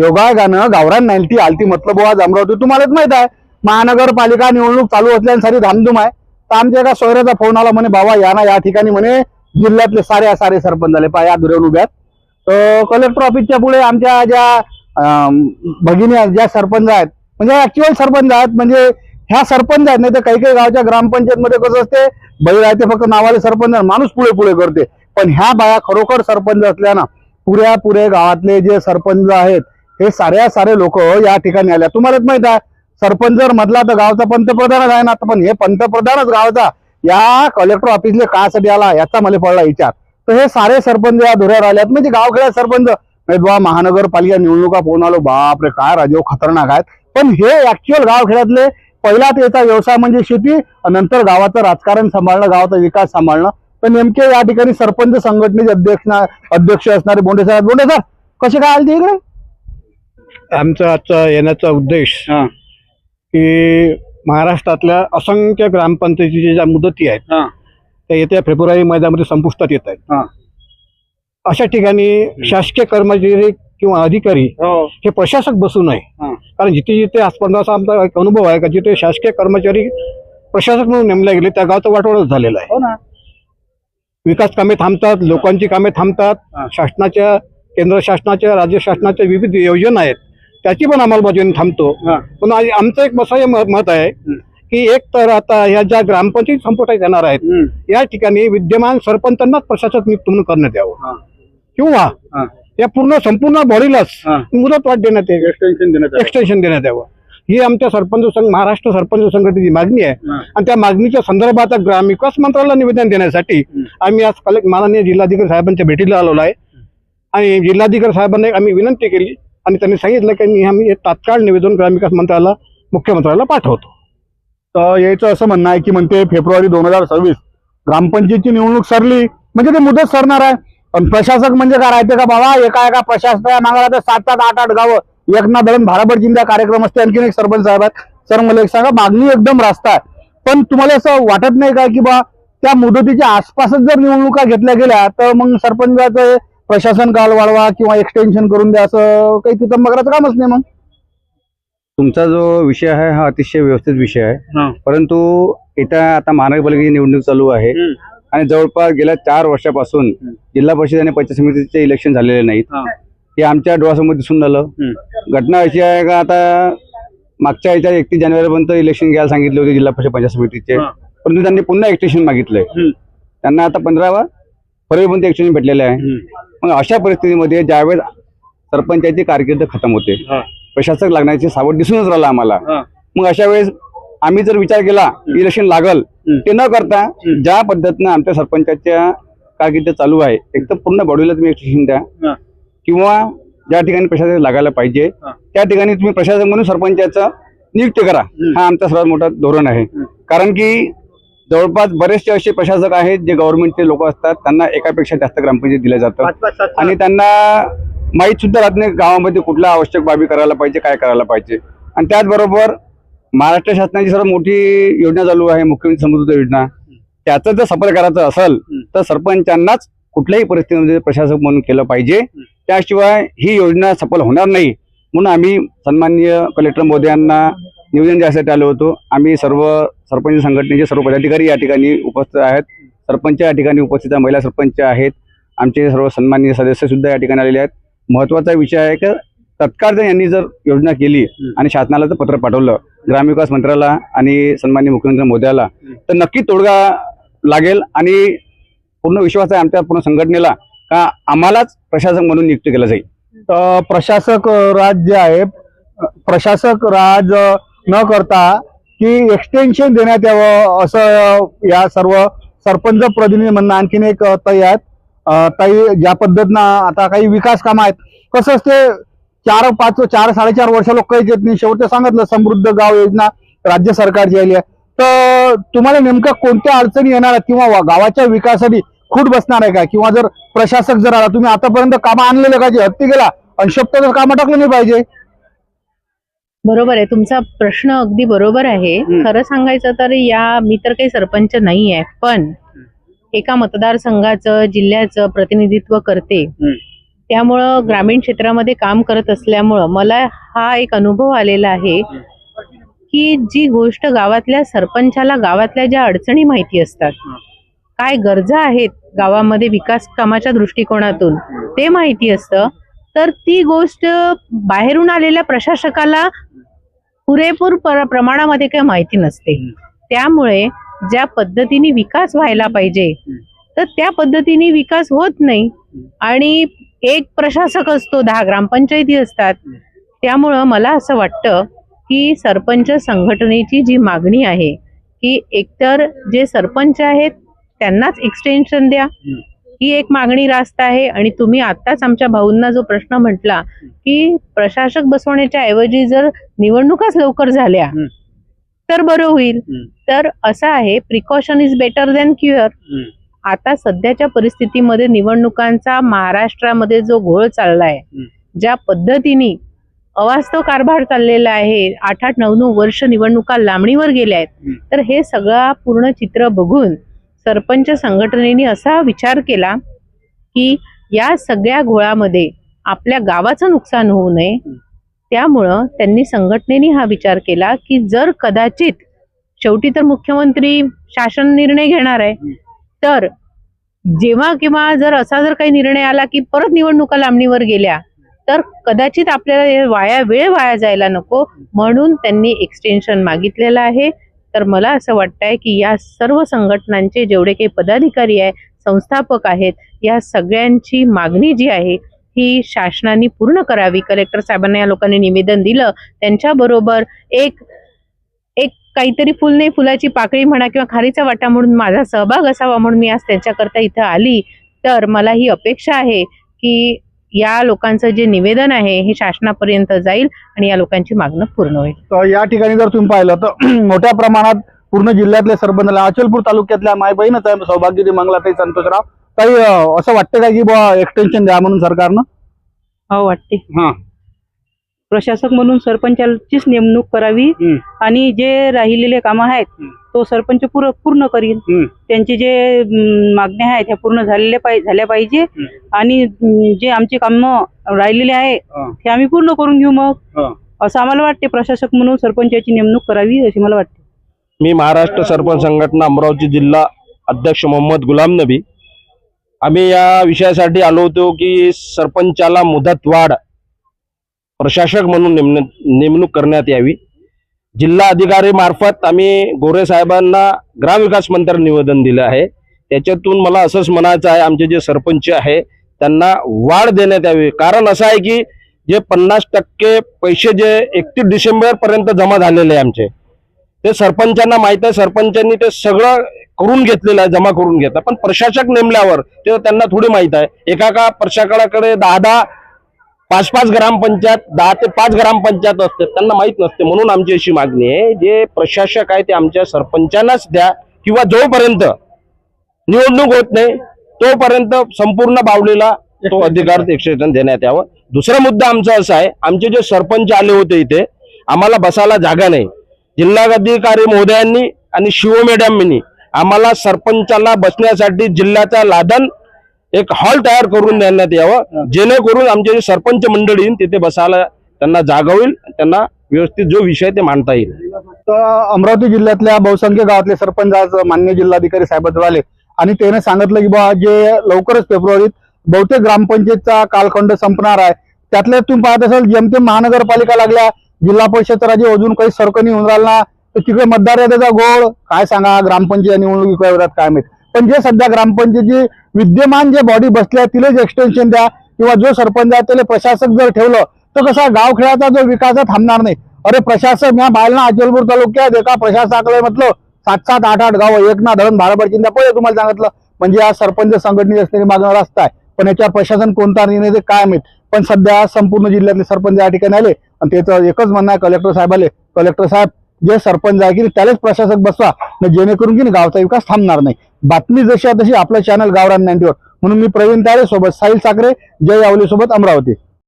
योगायोगानं गावरान नाईन्टी आलती मतलब आज अमरावती तुम्हालाच माहीत आहे. महानगरपालिका निवडणूक चालू असल्याने सारी धामधूम आहे. तर आमच्या एका सोयऱ्याचा फोन आला म्हणे बाबा या ना या ठिकाणी म्हणे जिल्ह्यातले सारे सारे सरपंच झाले. पहा या दुरेवून उभ्यात तर कलेक्टर ऑफिसच्या पुढे आमच्या ज्या भगिनी ज्या सरपंच आहेत म्हणजे ऍक्च्युअल सरपंच आहेत म्हणजे ह्या सरपंच आहेत नाही तर काही काही गावच्या ग्रामपंचायत मध्ये कसं असते बैल आहे ते फक्त नावाले सरपंच माणूस पुढे पुढे करते. पण ह्या बाया खरोखर सरपंच असल्यानं पुऱ्या पुरे गावातले जे सरपंच आहेत हे साऱ्या सारे लोक या ठिकाणी आल्या तुम्हालाच माहीत आहे सरपंच जर म्हटला तर गावचा पंतप्रधानच आहे ना. पण हे पंतप्रधानच गावचा या कलेक्टर ऑफिसले कासाठी आला याचा मला पडला विचार. तर हे सारे सरपंच या धुऱ्यावर आल्यात. म्हणजे गावखेड्यात सरपंच. नाही बा महानगरपालिका निवडणुका फोन आलो. बापरे काय राजीव खतरनाक आहेत. पण हे ऍक्च्युअल गावखेड्यातले पहिला त्याचा व्यवसाय म्हणजे शेती नंतर गावाचं राजकारण सांभाळणं गावाचा विकास सांभाळणं. तर नेमके या ठिकाणी सरपंच संघटनेचे अध्यक्ष अध्यक्ष असणारे बोंडे साहेब बोंडे सर कसे काय आले ते इकडे? आमचा आजचा येण्याचा उद्देश की महाराष्ट्रातल्या असंख्य ग्रामपंचायतीच्या ज्या मुदती आहेत त्या येत्या फेब्रुवारी महिन्यामध्ये संपुष्टात येत आहेत. अशा ठिकाणी शासकीय कर्मचारी किंवा अधिकारी हे. प्रशासक बसू नये. हा. कारण जिथे जिथे आजपर्यंत आमचा एक अनुभव आहे का जिथे शासकीय कर्मचारी प्रशासक म्हणून नेमले गेले त्या गावचं वाटोळच झालेलं आहे. हो ना. विकास कामे थांबतात लोकांची कामे थांबतात. हा. शासनाच्या केंद्र शासनाच्या राज्य शासनाच्या विविध योजना आहेत. त्याची पण अंमलबजावणी थांबतो. पण आज आमचं एक असं म- मत आहे. की एक तर आता ह्या ज्या ग्रामपंचायत संपुटात येणार आहेत या ठिकाणी विद्यमान सरपंचांनाच प्रशासक नियुक्त म्हणून करण्यात. यावं किंवा. या पूर्ण संपूर्ण बॉडीलाच हा. मुदत वाढ देण्यात यावी एक्सटेन्शन देण्यात एक्सटेन्शन देण्यात यावं ही आमच्या सरपंच संघ महाराष्ट्र सरपंच संघटनेची मागणी आहे. आणि त्या मागणीच्या संदर्भात ग्रामविकास मंत्र्याला निवेदन देण्यासाठी. आम्ही आज कलेक्ट माननीय जिल्हाधिकारी साहेबांच्या भेटीला आलेलो आहे आणि जिल्हाधिकारी साहेबांना आम्ही विनंती केली आणि त्यांनी सांगितलं की मी आम्ही हे तात्काळ निवेदन ग्रामविकास मंत्र्याला मुख्यमंत्र्याला पाठवतो. तर यायचं असं म्हणणं आहे की म्हणते फेब्रुवारी दोन हजार सव्वीस ग्रामपंचायतची निवडणूक सरली. म्हणजे ते मुदत सरणार आहे. पण प्रशासक म्हणजे काय राहते का बाबा? एका एका प्रशासका मागायला तर सात सात आठ आठ गावं. एक ना धरण भाराभर जिंदा कार्यक्रम असते आणखीन एक सरपंच साहेब आहेत. सर मला एक सांगा मागणी एकदम रास्त आहे. पण तुम्हाला असं वाटत नाही का की बा त्या मुदतीच्या आसपासच जर निवडणुका घेतल्या गेल्या तर मग सरपंचाचं प्रशासन काल वाढवा किंवा एक्सटेन्शन करून द्या असं काही तिथं करायचं कामच नाही मग. तुमचा जो विषय आहे हा अतिशय व्यवस्थित विषय आहे. परंतु येत्या आता महानगरपालिकेची निवडणूक चालू आहे. आणि जवळपास गेल्या चार वर्षापासून जिल्हा परिषद आणि पंचायत समितीचे इलेक्शन झालेले नाहीत. हा. आमच्या डोळ्यासमोर दिसून आलं घटना अशी आहे का आता मागच्या याच्या एकतीस जानेवारीपर्यंत इलेक्शन घ्यायला सांगितले होते जिल्हा परिषद पंचायत समितीचे. हा. परंतु त्यांनी पुन्हा एक्सटेन्शन मागितलंय. त्यांना आता पंधरावा फरवरीपर्यंत एक्सटेन्शन भेटलेलं आहे मग अशा परिस्थितीमध्ये ज्यावेळेस सरपंचाची कारकीर्द खतम होते. प्रशासक लागण्याची सावट दिसूनच राहिला आम्हाला. मग अशा वेळेस आम्ही जर विचार केला इलेक्शन लागल. ते न करता ज्या पद्धतीनं आमच्या सरपंचाच्या कारकीर्द चालू आहे एक तर पूर्ण बॉडीला तुम्ही एक्सटेन्शन द्या. किंवा ज्या ठिकाणी प्रशासक लागायला पाहिजे. त्या ठिकाणी तुम्ही प्रशासक म्हणून सरपंचाचं नियुक्त करा हा आमचा सर्वात मोठा धोरण आहे कारण की जवळपास बरेचसे असे प्रशासक आहेत जे गव्हर्नमेंटचे लोक असतात. त्यांना एकापेक्षा जास्त ग्रामपंचायत दिल्या जातात आणि त्यांना माहीत सुद्धा राहत नाही गावामध्ये कुठल्या आवश्यक बाबी करायला पाहिजे काय करायला पाहिजे. आणि त्याचबरोबर महाराष्ट्र शासनाची सर्वात मोठी योजना चालू आहे मुख्यमंत्री समृद्धी योजना. त्याचं जर सफल करायचं असेल तर सरपंचांनाच कुठल्याही परिस्थितीमध्ये प्रशासक म्हणून केलं पाहिजे. त्याशिवाय ही योजना सफल होणार नाही. म्हणून आम्ही सन्माननीय कलेक्टर महोदयांना नियोजन द्यासाठी आलो होतो आम्ही सर्व सरपंच संघटनेचे सर्व पदाधिकारी या ठिकाणी उपस्थित आहेत. सरपंच या ठिकाणी उपस्थित आहे महिला सरपंच आहेत आमचे सर्व सन्माननीय सदस्यसुद्धा या ठिकाणी आलेले आहेत. महत्त्वाचा विषय आहे की तत्काळ जर यांनी जर योजना केली आणि शासनाला जर पत्र पाठवलं ग्रामविकास मंत्र्याला आणि सन्माननीय मुख्यमंत्री मोदयाला तर नक्की तोडगा लागेल आणि पूर्ण विश्वास आहे आमच्या पूर्ण संघटनेला का आम्हालाच प्रशासक म्हणून नियुक्त केलं जाईल? प्रशासक राज जे आहे. प्रशासक राज न करता की एक्सटेन्शन देण्यात यावं असं या सर्व सरपंच प्रतिनिधी म्हणणं आणखीन एक ताई आहेत. ताई ज्या पद्धतीनं आता काही विकास कामं आहेत कसं असते चार पाच चार साडेचार वर्ष लोक काही येत नाही शेवटचं सांगितलं समृद्ध गाव योजना राज्य सरकारची आली आहे. तर तुम्हाला नेमक्या कोणत्या अडचणी येणार आहेत किंवा गावाच्या विकासासाठी खूट बसणार आहे का? किंवा जर प्रशासक जर आला तुम्ही आतापर्यंत कामं आणलेलं का? जे हत्ती गेला आणि शब्द कामं टाकलं नाही पाहिजे. बरोबर आहे. तुमचा प्रश्न अगदी बरोबर आहे. खरं सांगायचं तर या मी तर काही सरपंच नाही आहे पण एका मतदारसंघाचं जिल्ह्याचं प्रतिनिधित्व करते. त्यामुळं ग्रामीण क्षेत्रामध्ये काम करत असल्यामुळं मला हा एक अनुभव आलेला आहे की जी गोष्ट गावातल्या सरपंचाला गावातल्या ज्या अडचणी माहिती असतात काय गरजा आहेत गावामध्ये विकास कामाच्या दृष्टिकोनातून ते माहिती असतं. तर ती गोष्ट बाहेरून आलेल्या प्रशासकाला पुरेपूर पर- प्रमाणामध्ये काही माहिती नसते. त्यामुळे ज्या पद्धतीने विकास व्हायला पाहिजे तर त्या पद्धतीने विकास होत नाही. आणि एक प्रशासक असतो दहा ग्रामपंचायती असतात. त्यामुळं मला असं वाटतं की सरपंच संघटनेची जी मागणी आहे की एकतर जे सरपंच आहेत त्यांनाच एक्सटेन्शन द्या. ही एक मागणी रास्त आहे आणि तुम्ही आत्ताच आमच्या भाऊंना जो प्रश्न म्हटला की प्रशासक बसवण्याच्या ऐवजी जर निवडणुकाच लवकर झाल्या. तर बरं होईल. तर असं आहे precaution is better than cure आता सध्याच्या परिस्थितीमध्ये निवडणुकांचा महाराष्ट्रामध्ये जो घोळ चाललाय. ज्या पद्धतीने अवास्तव कारभार चाललेला आहे आठ आठ नऊ नऊ वर्ष निवडणुका लांबणीवर गेल्या आहेत. तर हे सगळं पूर्ण चित्र बघून सरपंच संघटनेने असा विचार केला की या सगळ्या घोळामध्ये आपल्या गावाचं नुकसान होऊ नये. त्यामुळं त्यांनी संघटनेने हा विचार केला की जर कदाचित शेवटी तर मुख्यमंत्री शासन निर्णय घेणार आहे. तर जेव्हा किंवा जर असा जर काही निर्णय आला की परत निवडणुका लांबणीवर गेल्या तर कदाचित आपल्याला वाया वेळ वाया जायला नको. म्हणून त्यांनी एक्सटेन्शन मागितलेलं आहे. तर मला असं वाटतंय की या सर्व संघटनांचे जेवढे काही पदाधिकारी आहे संस्थापक आहेत या सगळ्यांची मागणी जी आहे ही शासनाने पूर्ण करावी. कलेक्टर साहेबांना या लोकांनी निवेदन दिलं. त्यांच्याबरोबर एक एक काहीतरी फुल नाही फुलाची पाकळी म्हणा किंवा खारीचा वाटा म्हणून माझा सहभाग असावा म्हणून मी आज त्यांच्याकरता इथं आली. तर मला ही अपेक्षा आहे की या लोकांचं जे निवेदन आहे हे शासनापर्यंत जाईल आणि या लोकांची मागणं पूर्ण होईल. या ठिकाणी जर तुम्ही पाहिलं तर मोठ्या प्रमाणात पूर्ण जिल्ह्यातले सरपंच अचलपूर तालुक्यातल्या माय बहीणच आहे सौभाग्यवती मंगलाताई संतोषराव. काही अं, असं वाटतं का की बुवा एक्सटेन्शन द्या म्हणून सरकारनं? हो वाटते. हा. प्रशासक म्हणून सरपंचाचीच नेमणूक करावी. आणि जे राहिलेले कामं आहेत हं. तो सरपंच पूर्ण पूर्ण करील. त्यांचे जे मागण्या आहेत त्या पूर्ण झालेल्या पाहिजे झाल्या पाहिजे. आणि जे आमचे कामं राहिलेले आहे हा. ते आम्ही पूर्ण करून घेऊ मग. असं आम्हाला वाटते प्रशासक म्हणून सरपंचाची नेमणूक करावी अशी मला वाटते मी महाराष्ट्र सरपंच संघटना अमरावती जिल्हा अध्यक्ष मोहम्मद गुलाम नबी आम्ही या विषयासाठी आलो होतो की सरपंचाला मुदतवाढ प्रशासक म्हणून नेमण नेमणूक करण्यात यावी. जिल्हा अधिकारी मार्फत आम्ही गोरे साहेबांना ग्रामविकास मंत्र्यांना निवेदन दिलं आहे. त्याच्यातून मला असंच म्हणायचं आहे आमचे जे सरपंच आहे त्यांना वाढ देण्यात यावी. कारण असं आहे की जे पन्नास टक्के पैसे जे एकतीस डिसेंबर पर्यंत जमा झालेले आहे आमचे ते सरपंचांना माहीत आहे. सरपंचांनी ते सगळं करून घेतलेलं आहे जमा करून घेतलं. पण प्रशासक नेमल्यावर ते त्यांना थोडी माहीत आहे. एका का प्रशासकाकडे दहा दहा पाच पाच ग्रामपंचायत दहा ते पाच ग्रामपंचायत असते त्यांना माहीत नसते. म्हणून आमची अशी मागणी आहे जे प्रशासक आहे ते आमच्या सरपंचांनाच द्या किंवा जोपर्यंत निवडणूक होत नाही तोपर्यंत संपूर्ण बावलीला तो अधिकार एक्सटेन्शन देण्यात यावं. दुसरा मुद्दा आमचा असा आहे आमचे जे सरपंच आले होते इथे आम्हाला बसायला जागा नाही. जिल्हाधिकारी महोदयांनी आणि शिव मॅडमनी आम्हाला सरपंचाला बसण्यासाठी जिल्ह्याचा लादन एक हॉल तयार करून देण्यात यावं जेणेकरून आमचे जे सरपंच मंडळी येईन तिथे बसायला त्यांना जागा होईल त्यांना व्यवस्थित जो विषय ते मांडता येईल. तर अमरावती जिल्ह्यातल्या बहुसंख्य गावातले सरपंच आज मान्य जिल्हाधिकारी साहेबांजवळ आले. आणि त्याने सांगितलं की बा जे लवकरच फेब्रुवारीत बहुतेक ग्रामपंचायतचा कालखंड संपणार आहे. त्यातले तुम्ही पाहत असाल जेमतेम महानगरपालिका लागल्या जिल्हा परिषद राज्य अजून काही सरकणी होऊन राहिला ना तर तिकडे मतदार याद्याचा गोळ काय सांगा ग्रामपंचायत निवडणुकी काय माहीत? पण जे सध्या ग्रामपंचायतची विद्यमान जे बॉडी बसल्या तिलाच एक्सटेन्शन द्या. किंवा जो सरपंच आहे त्याला प्रशासक जर ठेवलं तर कसा गावखेड्याचा जो विकास आहे थांबणार नाही. अरे प्रशासक या बायला अचलपूर तालुक्यात एका प्रशासकाला म्हटलं सात सात आठ आठ गाव एक ना धरण बारा चिंता पहिले तुम्हाला सांगितलं. म्हणजे आज सरपंच संघटनेची असलेली मागणं रस्ता आहे. पण याच्यावर प्रशासन कोणता निर्णय ते काय माहीत. पण सध्या संपूर्ण जिल्ह्यातले सरपंच या ठिकाणी आले. आणि त्याचं एकच म्हणणं आहे कलेक्टर साहेब आले. कलेक्टर साहेब जे सरपंच आहे की त्यालाच प्रशासक बसवा जेणेकरून की गावचा विकास थांबणार नाही. बातमी जशी आहे तशी आपलं चॅनल गावरान नाईन्टीवर. म्हणून मी प्रवीण तारे सोबत साहिल साखरे जय यावली सोबत अमरावती.